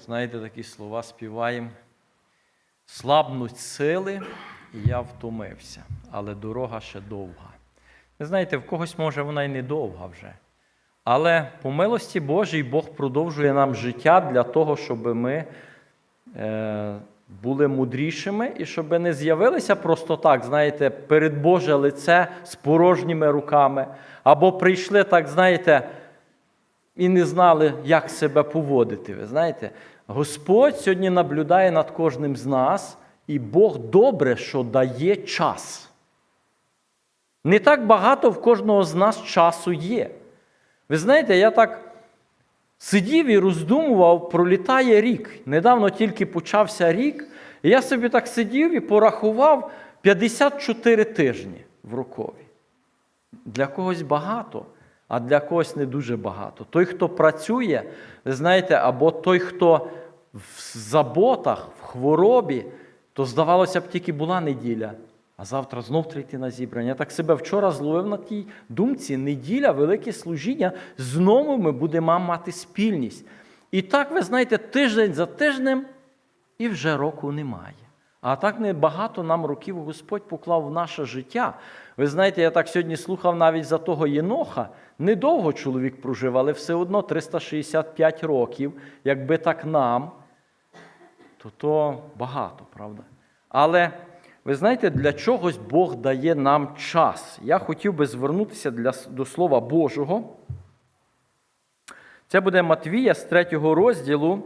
знаєте, такі слова співаємо. Слабнуть сили, і я втомився, але дорога ще довга. Ви знаєте, в когось може вона й не довга вже. Але по милості Божій Бог продовжує нам життя для того, щоб ми е, були мудрішими і щоб не з'явилися просто так, знаєте, перед Боже лице з порожніми руками, або прийшли так, знаєте, і не знали, як себе поводити. Ви знаєте, Господь сьогодні наблюдає над кожним з нас, і Бог добре, що дає час. Не так багато в кожного з нас часу є. Ви знаєте, я так сидів і роздумував, пролітає рік. Недавно тільки почався рік, і я собі так сидів і порахував 54 тижні в рокові. Для когось багато, а для когось не дуже багато. Той, хто працює, ви знаєте, або той, хто в заботах, в хворобі, то здавалося б, тільки була неділя, а завтра знов треба на зібрання. Я так себе вчора зловив на тій думці, неділя, велике служіння, знову ми будемо мати спільність. І так, ви знаєте, тиждень за тижнем і вже року немає. А так небагато нам років Господь поклав в наше життя. Ви знаєте, я так сьогодні слухав навіть за того Єноха. Недовго чоловік прожив, але все одно 365 років. Якби так нам, то то багато, правда? Але ви знаєте, для чогось Бог дає нам час. Я хотів би звернутися для, до Слова Божого. Це буде Матвія з 3 розділу.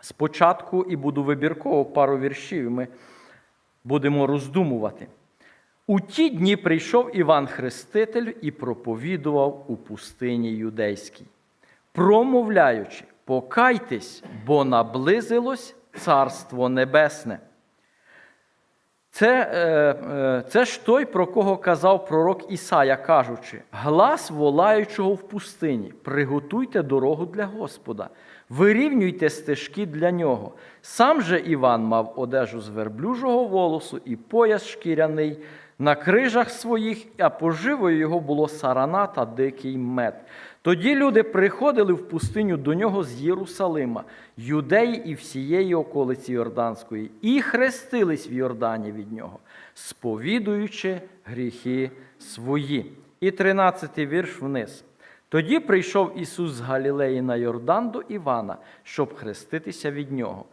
Спочатку і буду вибірково пару віршів, і ми будемо роздумувати. У ті дні прийшов Іван Хреститель і проповідував у пустині юдейській, промовляючи: Покайтесь, бо наблизилось Царство Небесне. Це, е, е, це ж той, про кого казав пророк Ісая, кажучи: глас волаючого в пустині, приготуйте дорогу для Господа, вирівнюйте стежки для нього. Сам же Іван мав одежу з верблюжого волосу і пояс шкіряний на крижах своїх, а поживою його було сарана та дикий мед. Тоді люди приходили в пустиню до нього з Єрусалима, юдеї і всієї околиці Йорданської, і хрестились в Йордані від нього, сповідуючи гріхи свої. І 13 вірш вниз. Тоді прийшов Ісус з Галілеї на Йордан до Івана, щоб хреститися від нього.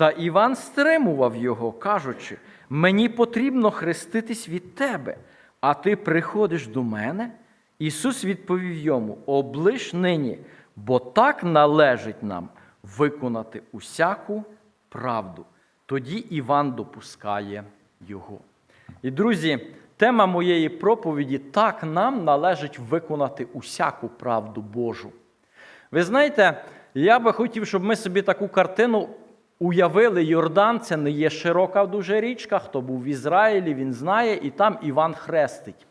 Та Іван стримував його, кажучи: Мені потрібно хреститись від тебе, а ти приходиш до мене. Ісус відповів йому: облиш нині, бо так належить нам виконати усяку правду. Тоді Іван допускає його. І, друзі, тема моєї проповіді так нам належить виконати усяку правду Божу. Ви знаєте, я би хотів, щоб ми собі таку картину уявили. Йордан це не є широка дуже річка. Хто був в Ізраїлі, він знає, і там Іван хрестить,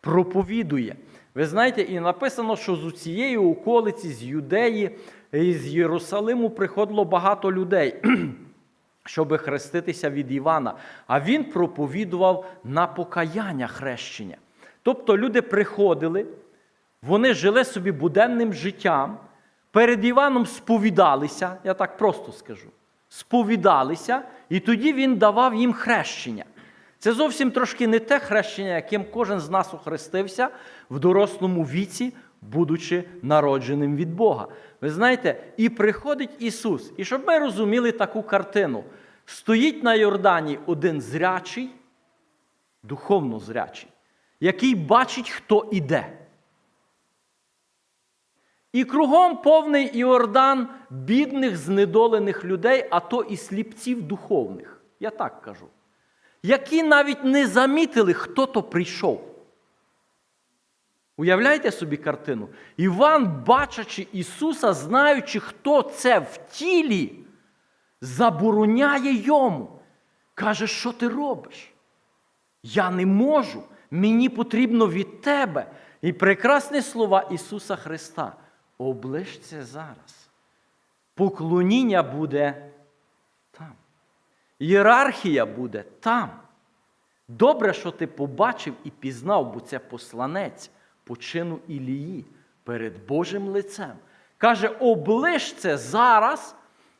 проповідує. Ви знаєте, і написано, що з цієї околиці, з Юдеї, з Єрусалиму приходило багато людей, щоб хреститися від Івана. А він проповідував на покаяння хрещення. Тобто люди приходили, вони жили собі буденним життям, перед Іваном сповідалися, я так просто скажу, сповідалися, і тоді він давав їм хрещення. Це зовсім трошки не те хрещення, яким кожен з нас охрестився в дорослому віці, будучи народженим від Бога. Ви знаєте, і приходить Ісус. І щоб ми розуміли таку картину, стоїть на Йордані один зрячий, духовно зрячий, який бачить, хто іде. І кругом повний Іордан бідних, знедолених людей, а то і сліпців духовних. Я так кажу які навіть не замітили, хто то прийшов. Уявляєте собі картину? Іван, бачачи Ісуса, знаючи, хто це в тілі, забороняє йому. Каже, що ти робиш? Я не можу, мені потрібно від тебе. І прекрасні слова Ісуса Христа. Оближ це зараз. Поклоніння буде там. Ієрархія буде там. Добре, що ти побачив і пізнав, бо це посланець по чину Ілії перед Божим лицем. Каже, оближ це зараз,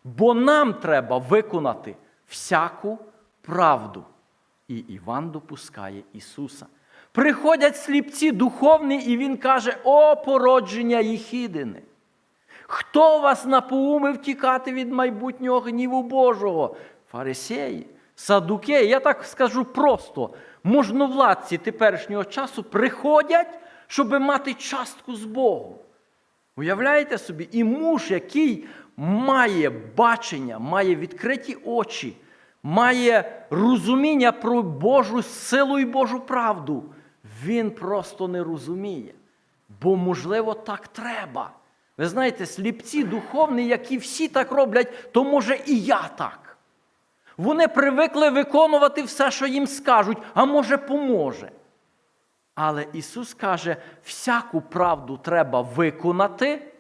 бо нам треба виконати всяку правду. І Іван допускає Ісуса. Приходять сліпці духовні, і Він каже: О, породження Єхідини! Хто вас напоумив тікати від майбутнього гніву Божого? Фарисеї, садукеї, я так скажу просто, можновладці теперішнього часу приходять, щоб мати частку з Богом. Уявляєте собі, і муж, який має бачення, має відкриті очі, має розуміння про Божу силу і Божу правду, він просто не розуміє. Бо, можливо, так треба. Ви знаєте, сліпці духовні, які всі так роблять, то може і я так. Вони привикли виконувати все, що їм скажуть, а може, поможе. Але Ісус каже, всяку правду треба виконати,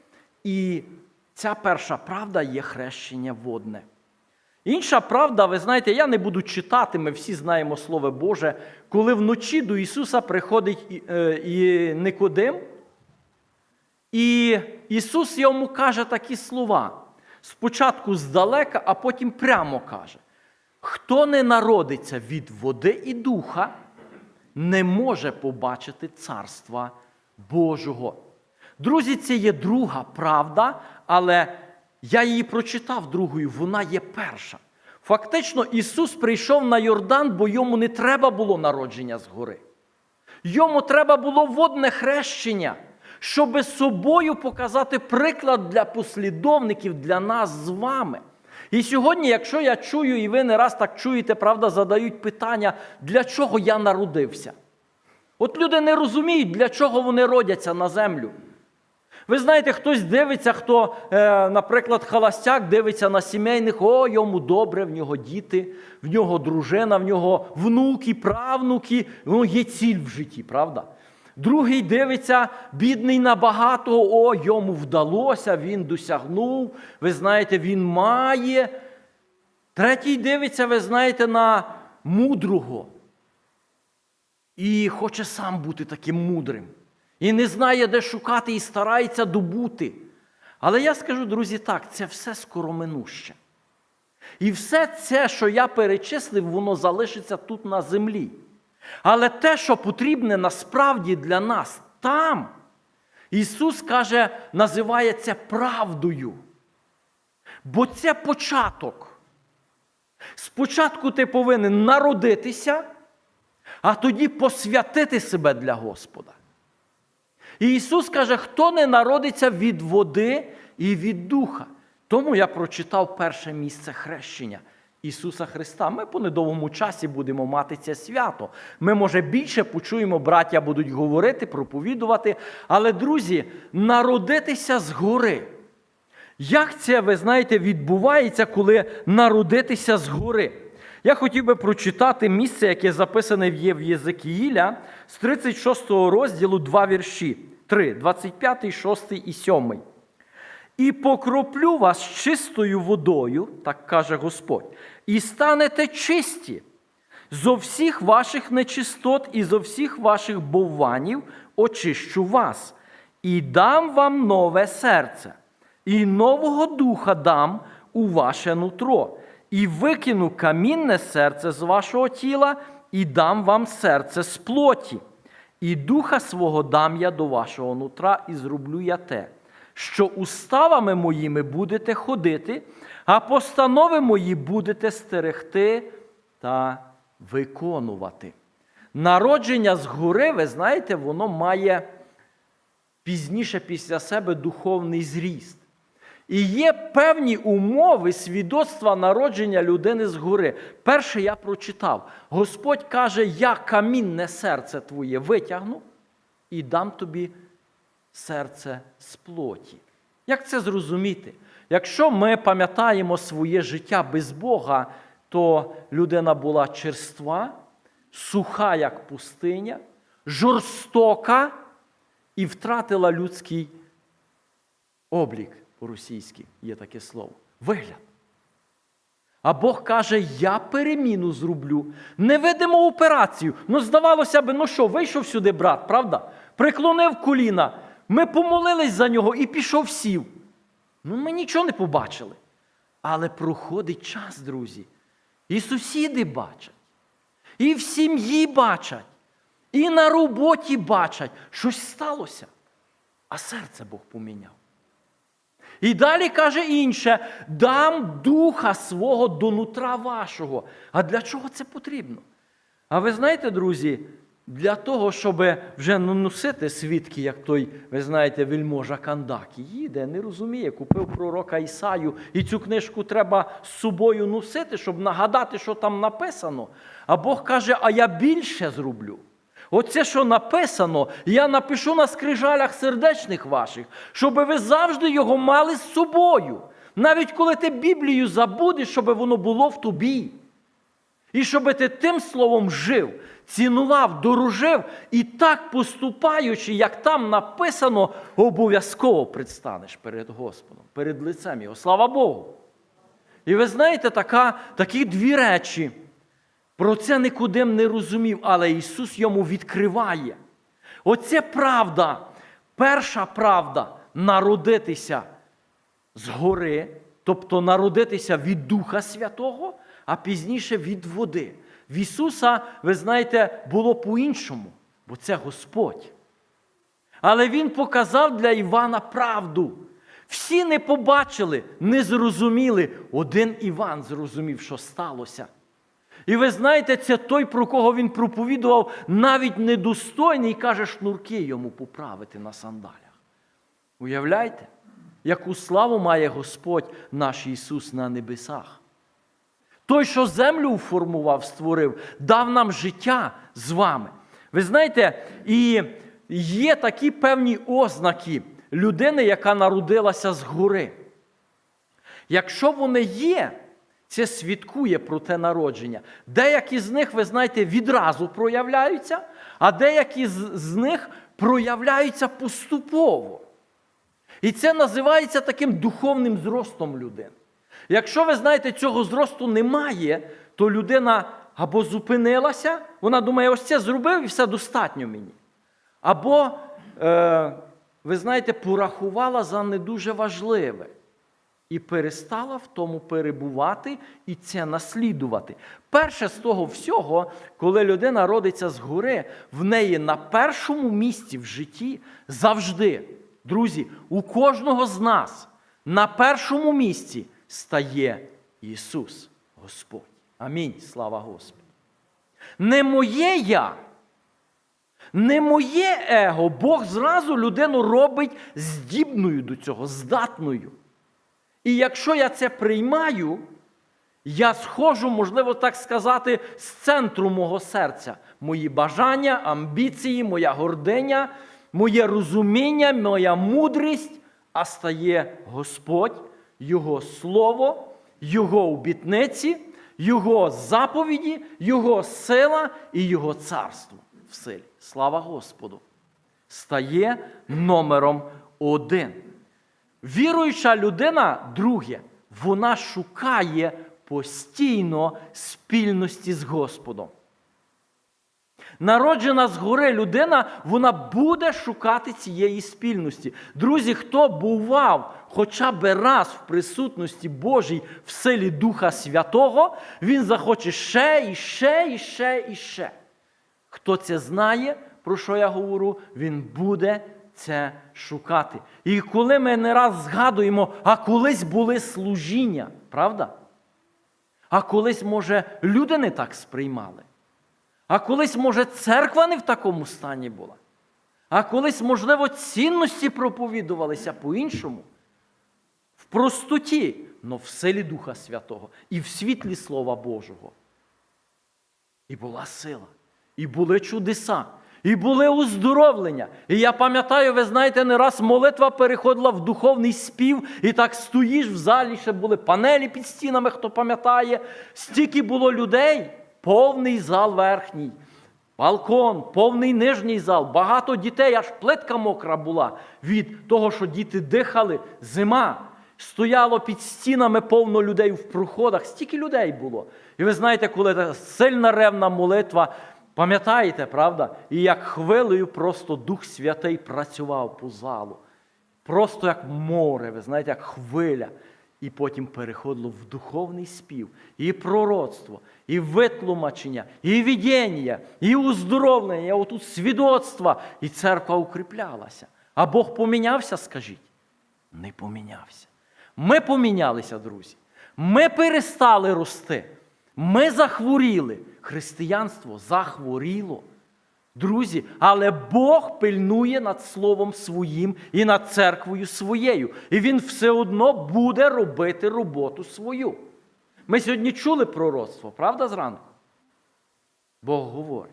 і ця перша правда є хрещення водне. Інша правда, ви знаєте, я не буду читати, ми всі знаємо Слово Боже, коли вночі до Ісуса приходить е, Никодим, і Ісус йому каже такі слова. Спочатку здалека, а потім прямо каже: хто не народиться від води і духа, не може побачити царства Божого. Друзі, це є друга правда, але я її прочитав другою, вона є перша. Фактично, Ісус прийшов на Йордан, бо йому не треба було народження згори. Йому треба було водне хрещення, щоб собою показати приклад для послідовників, для нас з вами. І сьогодні, якщо я чую, і ви не раз так чуєте, правда, задають питання, для чого я народився. От люди не розуміють, для чого вони родяться на землю. Ви знаєте, хтось дивиться, хто, е, наприклад, холостяк дивиться на сімейних, о, йому добре, в нього діти, в нього дружина, в нього внуки, правнуки, ну, є ціль в житті, правда? Другий дивиться, бідний на багатого, о, йому вдалося, він досягнув, ви знаєте, він має. Третій дивиться, ви знаєте, на мудрого. І хоче сам бути таким мудрим. І не знає, де шукати, і старається добути. Але я скажу, друзі, так, це все скороминуще. І все це, що я перечислив, воно залишиться тут на землі. Але те, що потрібне насправді для нас там, Ісус каже, називає це правдою. Бо це початок. Спочатку ти повинен народитися, а тоді посвятити себе для Господа. І Ісус каже, хто не народиться від води і від духа. Тому я прочитав перше місце хрещення Ісуса Христа. Ми по недовгому часі будемо мати це свято. Ми, може, більше почуємо, браття будуть говорити, проповідувати. Але, друзі, народитися згори. Як це, ви знаєте, відбувається, коли народитися згори? Я хотів би прочитати місце, яке записане є в Єзекіїля з 36 розділу два вірші. 3, 25, 6 і 7. І покроплю вас чистою водою, так каже Господь, і станете чисті. Зо всіх ваших нечистот і зо всіх ваших бовванів очищу вас, і дам вам нове серце, і нового духа дам у ваше нутро, і викину камінне серце з вашого тіла, і дам вам серце з плоті. І духа свого дам я до вашого нутра, і зроблю я те, що уставами моїми будете ходити, а постанови мої будете стерегти та виконувати. Народження згори, ви знаєте, воно має пізніше після себе духовний зріст. І є певні умови свідоцтва народження людини згори. Перше я прочитав. Господь каже: Я камінне серце твоє витягну і дам тобі серце з плоті. Як це зрозуміти? Якщо ми пам'ятаємо своє життя без Бога, то людина була черства, суха, як пустиня, жорстока і втратила людський облік по-російськи є таке слово. Вигляд. А Бог каже, я переміну зроблю. Невидиму операцію. Ну, здавалося б, ну що, вийшов сюди брат, правда? Приклонив коліна. Ми помолились за нього і пішов сів. Ну, ми нічого не побачили. Але проходить час, друзі. І сусіди бачать, і в сім'ї бачать, і на роботі бачать, щось сталося. А серце Бог поміняв. І далі каже інше: дам духа свого до нутра вашого. А для чого це потрібно? А ви знаєте, друзі, для того, щоб вже ну, носити свідки, як той, ви знаєте, вельможа Кандакі, їде, не розуміє, купив пророка Ісаю, і цю книжку треба з собою носити, щоб нагадати, що там написано. А Бог каже, а я більше зроблю. Оце, що написано, я напишу на скрижалях сердечних ваших, щоб ви завжди його мали з собою. Навіть коли ти Біблію забудеш, щоб воно було в тобі. І щоб ти тим словом жив, цінував, дорожив і так поступаючи, як там написано, обов'язково предстанеш перед Господом, перед лицем Його. Слава Богу. І ви знаєте, така, такі дві речі. Про це Никодим не розумів, але Ісус йому відкриває. Оце правда, перша правда народитися згори, тобто народитися від Духа Святого, а пізніше від води. В Ісуса, ви знаєте, було по-іншому, бо це Господь. Але Він показав для Івана правду. Всі не побачили, не зрозуміли. Один Іван зрозумів, що сталося. І ви знаєте, це той, про кого він проповідував, навіть недостойний, каже, шнурки йому поправити на сандалях. Уявляєте, яку славу має Господь наш Ісус на небесах? Той, що землю формував, створив, дав нам життя з вами. Ви знаєте, і є такі певні ознаки людини, яка народилася згори. Якщо вони є, це свідкує про те народження. Деякі з них, ви знаєте, відразу проявляються, а деякі з, них проявляються поступово. І це називається таким духовним зростом людини. Якщо ви знаєте, цього зросту немає, то людина або зупинилася, вона думає, ось це зробив і все достатньо мені. Або, е, ви знаєте, порахувала за не дуже важливе і перестала в тому перебувати і це наслідувати. Перше з того всього, коли людина родиться згори, в неї на першому місці в житті завжди, друзі, у кожного з нас на першому місці стає Ісус, Господь. Амінь. Слава Господу. Не моє я. Не моє его, Бог зразу людину робить здібною до цього, здатною. І якщо я це приймаю, я схожу, можливо, так сказати, з центру мого серця. Мої бажання, амбіції, моя гординя, моє розуміння, моя мудрість, а стає Господь, Його Слово, Його обітниці, Його заповіді, Його сила і Його царство в силі. Слава Господу! Стає номером один. Віруюча людина, друге, вона шукає постійно спільності з Господом. Народжена згори людина, вона буде шукати цієї спільності. Друзі, хто бував хоча б раз в присутності Божій в силі Духа Святого, він захоче ще і ще, і ще, і ще. Хто це знає, про що я говорю, він буде це шукати. І коли ми не раз згадуємо, а колись були служіння, правда? А колись, може, люди не так сприймали. А колись, може, церква не в такому стані була. А колись, можливо, цінності проповідувалися по-іншому. В простоті, але в силі Духа Святого і в світлі Слова Божого. І була сила, і були чудеса, і були уздоровлення. І я пам'ятаю, ви знаєте, не раз молитва переходила в духовний спів, і так стоїш в залі, ще були панелі під стінами, хто пам'ятає. Стільки було людей, повний зал верхній, балкон, повний нижній зал, багато дітей, аж плитка мокра була від того, що діти дихали, зима. Стояло під стінами повно людей в проходах, стільки людей було. І ви знаєте, коли сильна ревна молитва, пам'ятаєте, правда? І як хвилею просто Дух Святий працював по залу. Просто як море, ви знаєте, як хвиля. І потім переходило в духовний спів, і пророцтво, і витлумачення, і видіння, і уздоровлення, і отут свідоцтва, і церква укріплялася. А Бог помінявся, скажіть? Не помінявся. Ми помінялися, друзі. Ми перестали рости. Ми захворіли. Християнство захворіло. Друзі, але Бог пильнує над Словом своїм і над церквою своєю. І Він все одно буде робити роботу свою. Ми сьогодні чули пророцтво, правда, зранку? Бог говорить.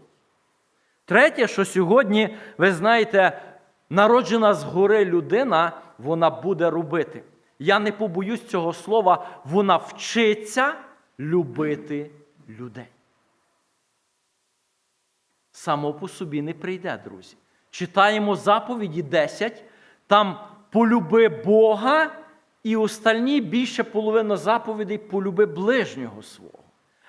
Третє, що сьогодні, ви знаєте, народжена згори людина, вона буде робити. Я не побоюсь цього слова, вона вчиться любити людей. Само по собі не прийде, друзі. Читаємо заповіді 10, там полюби Бога, і остальні більше половина заповідей полюби ближнього свого.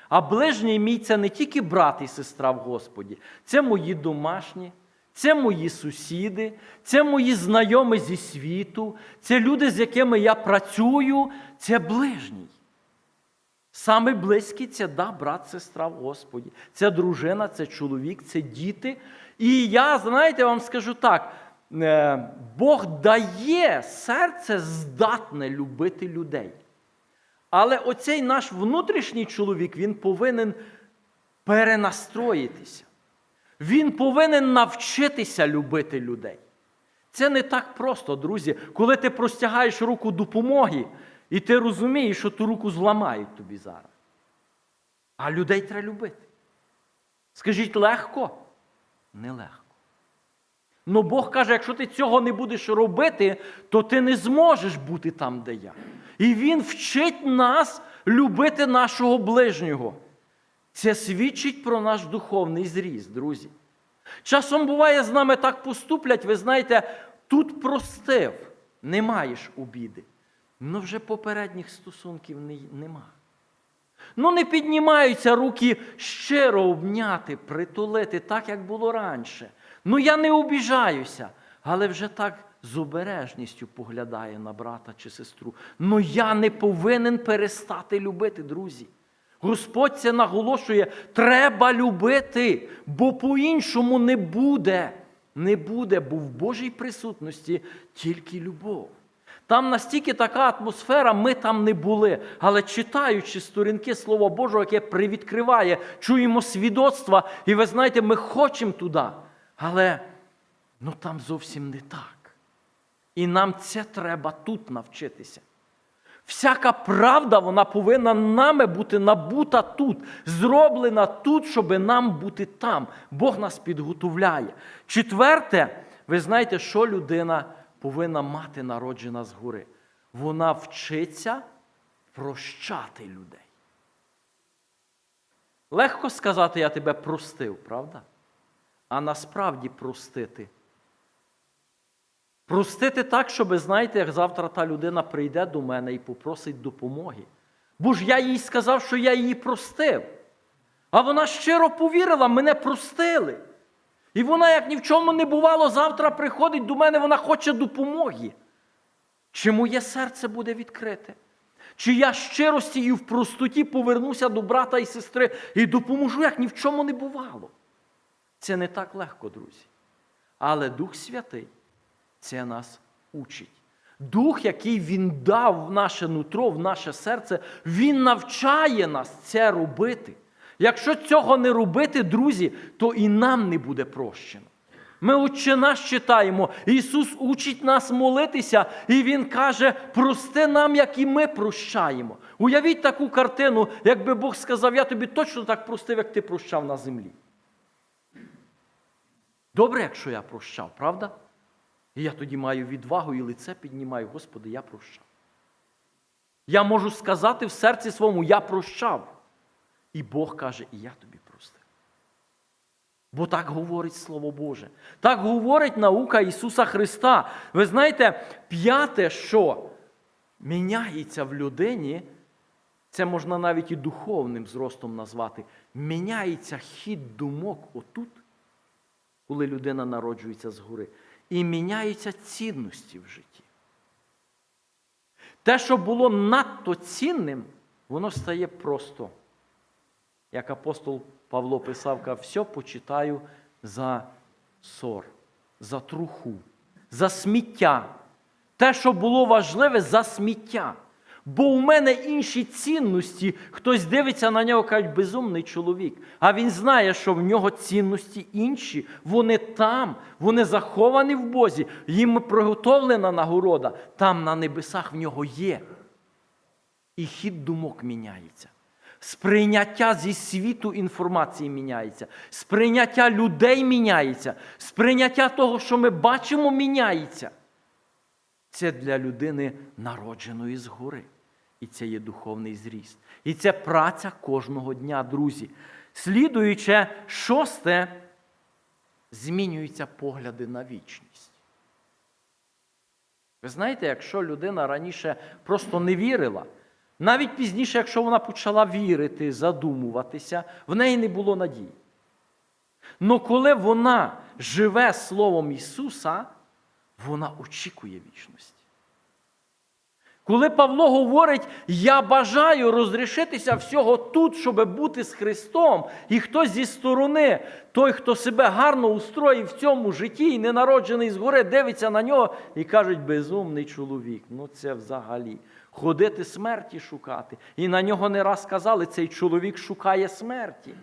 А ближній мій це не тільки брат і сестра в Господі, це мої домашні, це мої сусіди, це мої знайомі зі світу, це люди, з якими я працюю, це ближній. Саме близький це да, брат, сестра в Господі. Це дружина, це чоловік, це діти. І я, знаєте, вам скажу так: е, Бог дає серце здатне любити людей. Але оцей наш внутрішній чоловік, він повинен перенастроїтися. Він повинен навчитися любити людей. Це не так просто, друзі. Коли ти простягаєш руку допомоги, і ти розумієш, що ту руку зламають тобі зараз. А людей треба любити. Скажіть, легко? Нелегко. Ну Бог каже, якщо ти цього не будеш робити, то ти не зможеш бути там, де я. І Він вчить нас любити нашого ближнього. Це свідчить про наш духовний зріст, друзі. Часом буває, з нами так поступлять, ви знаєте, тут простив, не маєш обіди. Ну вже попередніх стосунків не, нема. Ну не піднімаються руки щиро обняти, притулити, так, як було раніше. Ну я не обіжаюся, але вже так з обережністю поглядає на брата чи сестру. Ну я не повинен перестати любити, друзі. Господь це наголошує, треба любити, бо по-іншому не буде. Не буде, бо в Божій присутності тільки любов. Там настільки така атмосфера, ми там не були. Але читаючи сторінки Слова Божого, яке привідкриває, чуємо свідоцтва, і ви знаєте, ми хочемо туди. Але ну, там зовсім не так. І нам це треба тут навчитися. Всяка правда, вона повинна нами бути набута тут, зроблена тут, щоб нам бути там. Бог нас підготовляє. Четверте, ви знаєте, що людина повинна мати народжена згори. Вона вчиться прощати людей. Легко сказати, я тебе простив, правда? А насправді простити. Простити так, щоб, знаєте, як завтра та людина прийде до мене і попросить допомоги. Бо ж я їй сказав, що я її простив. А вона щиро повірила, мене простили. І вона, як ні в чому не бувало, завтра приходить до мене, вона хоче допомоги. Чи моє серце буде відкрите? Чи я щирості і в простоті повернуся до брата і сестри і допоможу, як ні в чому не бувало? Це не так легко, друзі. Але Дух Святий це нас учить. Дух, який Він дав в наше нутро, в наше серце, Він навчає нас це робити. Якщо цього не робити, друзі, то і нам не буде прощено. Ми отче наш читаємо, Ісус учить нас молитися, і Він каже, прости нам, як і ми прощаємо. Уявіть таку картину, якби Бог сказав, я тобі точно так простив, як ти прощав на землі. Добре, якщо я прощав, правда? І я тоді маю відвагу і лице піднімаю, Господи, я прощав. Я можу сказати в серці своєму, я прощав. І Бог каже, і я тобі простив. Бо так говорить Слово Боже. Так говорить наука Ісуса Христа. Ви знаєте, п'яте, що міняється в людині, це можна навіть і духовним зростом назвати, міняється хід думок отут, коли людина народжується згори, і міняються цінності в житті. те, що було надто цінним, воно стає просто. Як апостол Павло писав, каже, все почитаю за сор, за труху, за сміття. Те, що було важливе, за сміття. Бо у мене інші цінності, хтось дивиться на нього, кажуть, безумний чоловік. А він знає, що в нього цінності інші, вони там, вони заховані в Бозі, їм приготовлена нагорода, там на небесах в нього є. І хід думок міняється. Сприйняття зі світу інформації міняється, сприйняття людей міняється, сприйняття того, що ми бачимо, міняється. Це для людини народженої згори. І це є духовний зріст. І це праця кожного дня, друзі. Слідуюче, шосте, змінюються погляди на вічність. Ви знаєте, якщо людина раніше просто не вірила, навіть пізніше, якщо вона почала вірити, задумуватися, в неї не було надії. Но коли вона живе Словом Ісуса, вона очікує вічності. Коли Павло говорить, я бажаю розрішитися всього тут, щоб бути з Христом, і хтось зі сторони, той, хто себе гарно устроїв в цьому житті і ненароджений згори, дивиться на нього і кажуть, безумний чоловік. Ну це взагалі. Ходити смерті шукати. І на нього не раз казали, цей чоловік шукає смерті.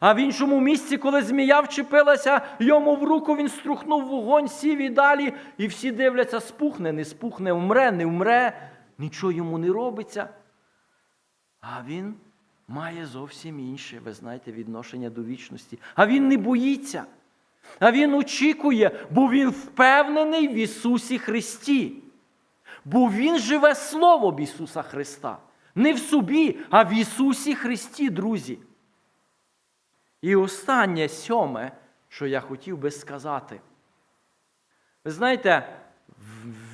А в іншому місці, коли змія вчепилася, йому в руку він струхнув вогонь, сів і далі, і всі дивляться, спухне, не спухне, вмре, не вмре, нічого йому не робиться. А він має зовсім інше, ви знаєте, відношення до вічності. А він не боїться. А він очікує, бо він впевнений в Ісусі Христі. Бо Він живе Словом Ісуса Христа. Не в собі, а в Ісусі Христі, друзі. І останнє сьоме, що я хотів би сказати. Ви знаєте,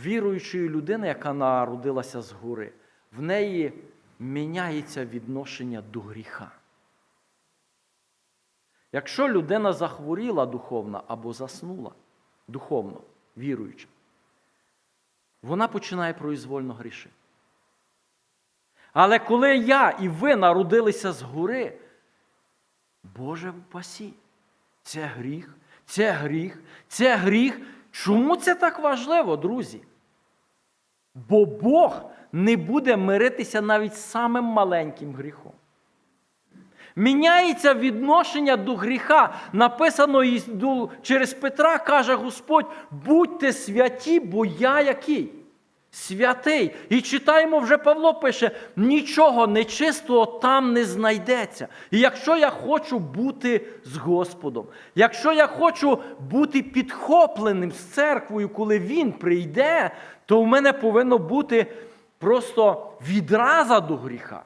віруючої людини, яка народилася згори, в неї міняється відношення до гріха. Якщо людина захворіла духовно або заснула духовно, віруюча, вона починає произвольно грішити. Але коли я і ви народилися згори, Боже впасі, це гріх, це гріх, це гріх. Чому це так важливо, друзі? Бо Бог не буде миритися навіть з самим маленьким гріхом. Міняється відношення до гріха. Написано через Петра, каже Господь: будьте святі, бо я який? Святий. І читаємо вже Павло пише: нічого нечистого там не знайдеться. І якщо я хочу бути з Господом, якщо я хочу бути підхопленим з церквою, коли Він прийде, то в мене повинно бути просто відраза до гріха.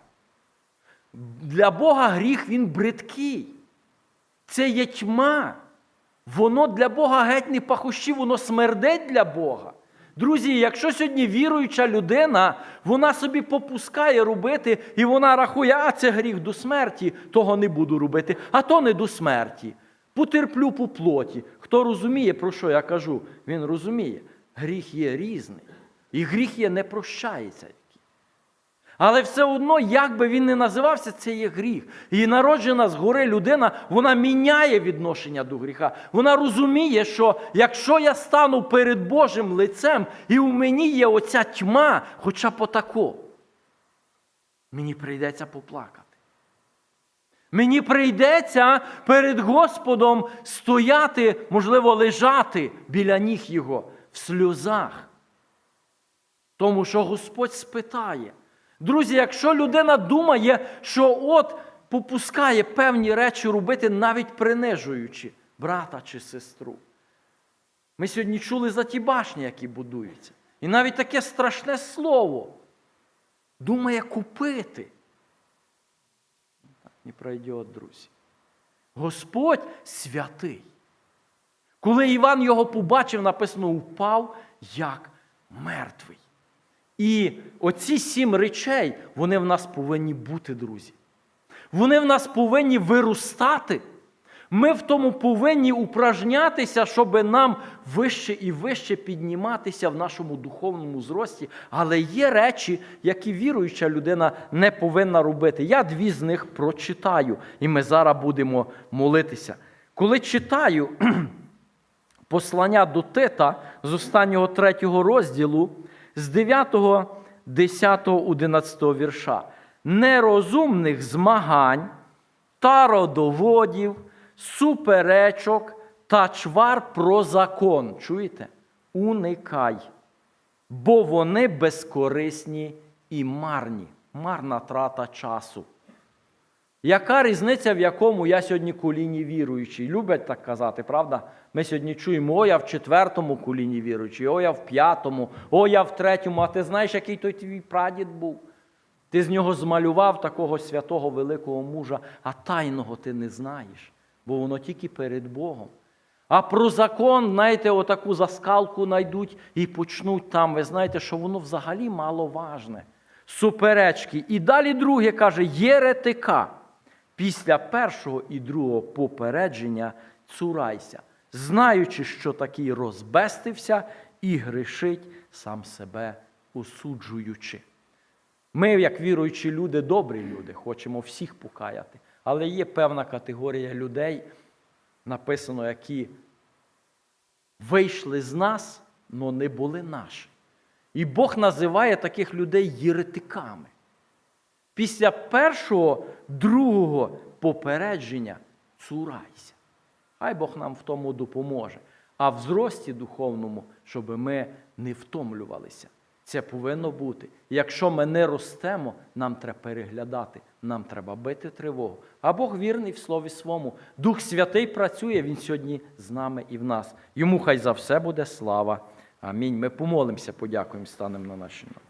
Для Бога гріх він бридкий. Це є тьма. Воно для Бога геть не пахощі, воно смердить для Бога. Друзі, якщо сьогодні віруюча людина, вона собі попускає робити, і вона рахує, а це гріх до смерті, того не буду робити, а то не до смерті. Потерплю по плоті. Хто розуміє, про що я кажу, він розуміє. Гріх є різний. І гріх є не прощається. Але все одно, як би він не називався, це є гріх. І народжена згори людина, вона міняє відношення до гріха. Вона розуміє, що якщо я стану перед Божим лицем, і у мені є оця тьма, хоча б отако, мені прийдеться поплакати. Мені прийдеться перед Господом стояти, можливо, лежати біля ніг Його в сльозах. Тому що Господь спитає. Друзі, якщо людина думає, що от попускає певні речі робити, навіть принижуючи брата чи сестру. Ми сьогодні чули за ті башні, які будуються. І навіть таке страшне слово думає купити. Не пройде, друзі. Господь святий. Коли Іван його побачив, написано, упав як мертвий. І оці сім речей, вони в нас повинні бути, друзі. Вони в нас повинні виростати. Ми в тому повинні упражнятися, щоб нам вище і вище підніматися в нашому духовному зрості. Але є речі, які віруюча людина не повинна робити. Я дві з них прочитаю, і ми зараз будемо молитися. Коли читаю послання до Тита з останнього третього розділу, з 9, 10, 11 вірша. Нерозумних змагань та родоводів, суперечок та чвар про закон. Чуєте? Уникай, бо вони безкорисні і марні. Марна трата часу. Яка різниця, в якому я сьогодні коліні віруючий? Люблять так казати, правда? Ми сьогодні чуємо, о, я в четвертому коліні віруючий, о, я в п'ятому, о, я в третьому. А ти знаєш, який той твій прадід був? Ти з нього змалював такого святого великого мужа, а тайного ти не знаєш, бо воно тільки перед Богом. А про закон, знаєте, отаку заскалку знайдуть і почнуть там. Ви знаєте, що воно взагалі маловажне. Суперечки. І далі друге каже, єретика. Після першого і другого попередження цурайся, знаючи, що такий розбестився і грішить сам себе осуджуючи. Ми, як віруючі люди, добрі люди, хочемо всіх покаяти. Але є певна категорія людей, написано, які вийшли з нас, але не були наші. І Бог називає таких людей єретиками. Після першого, другого попередження цурайся. Хай Бог нам в тому допоможе. А в зрості духовному, щоб ми не втомлювалися. Це повинно бути. Якщо ми не ростемо, нам треба переглядати, нам треба бити тривогу. А Бог вірний в слові своєму. Дух Святий працює, Він сьогодні з нами і в нас. Йому хай за все буде слава. Амінь. Ми помолимося, подякуємо, станемо на наші ноги.